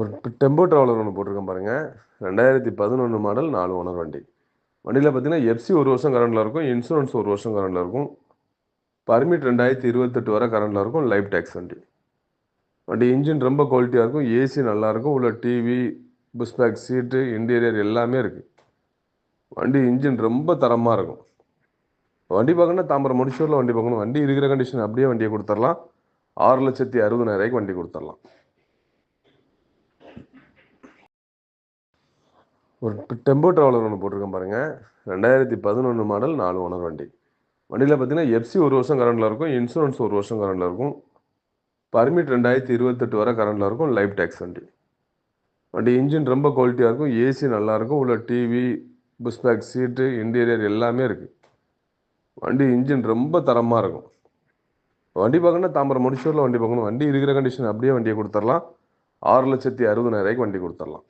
ஒரு tempo traveller ஒன்று போட்டிருக்கேன் பாருங்கள் ரெண்டாயிரத்தி பதினொன்று மாடல் நாலு ஓனர் வண்டி. வண்டியில் பார்த்தீங்கன்னா எஃப்சி ஒரு வருஷம் கரண்டில் இருக்கும் இன்சூரன்ஸ் ஒரு வருஷம் கரண்டில் இருக்கும். பர்மிட் ரெண்டாயிரத்தி இருபத்தெட்டு வரை கரண்டில் இருக்கும் லைஃப் டேக்ஸ் வண்டி. வண்டி இன்ஜின் ரொம்ப குவாலிட்டியாக இருக்கும் ஏசி நல்லாயிருக்கும் உள்ள டிவி புஷ்பேக் சீட்டு இன்டீரியர் எல்லாமே இருக்குது வண்டி இன்ஜின் ரொம்ப தரமாக இருக்கும். வண்டி பார்க்கணுன்னா தாம்பரம் முடிச்சூரில் வண்டி பார்க்கணும். வண்டி இருக்கிற கண்டிஷன் அப்படியே வண்டியை கொடுத்துடலாம். ஆறு லட்சத்தி அறுபதாயிரூவாய்க்கு வண்டி கொடுத்துடலாம். ஒரு டெம்போ ட்ராவலர் ஒன்று போட்டிருக்கேன் பாருங்கள் ரெண்டாயிரத்தி பதினொன்று மாடல் நாலு ஓனர் வண்டி. வண்டியில் பார்த்தீங்கன்னா எஃப்சி ஒரு வருஷம் கரண்டில் இருக்கும் இன்சூரன்ஸ் ஒரு வருஷம் கரண்டில் இருக்கும். பர்மிட் ரெண்டாயிரத்தி இருபத்தெட்டு வரை கரண்டில் இருக்கும் லைஃப் டேக்ஸ் வண்டி. வண்டி இன்ஜின் ரொம்ப குவாலிட்டியாக இருக்கும் ஏசி நல்லாயிருக்கும் உள்ள TV push back seat interior எல்லாமே இருக்குது வண்டி இன்ஜின் ரொம்ப தரமாக இருக்கும். வண்டி பார்க்கணுன்னா தாம்பரம் முடிச்சூரில் வண்டி பார்க்கணும். வண்டி இருக்கிற கண்டிஷன் அப்படியே வண்டியை கொடுத்துடலாம். ஆறு லட்சத்தி அறுபதாயிரூவாய்க்கு வண்டி கொடுத்துடலாம்.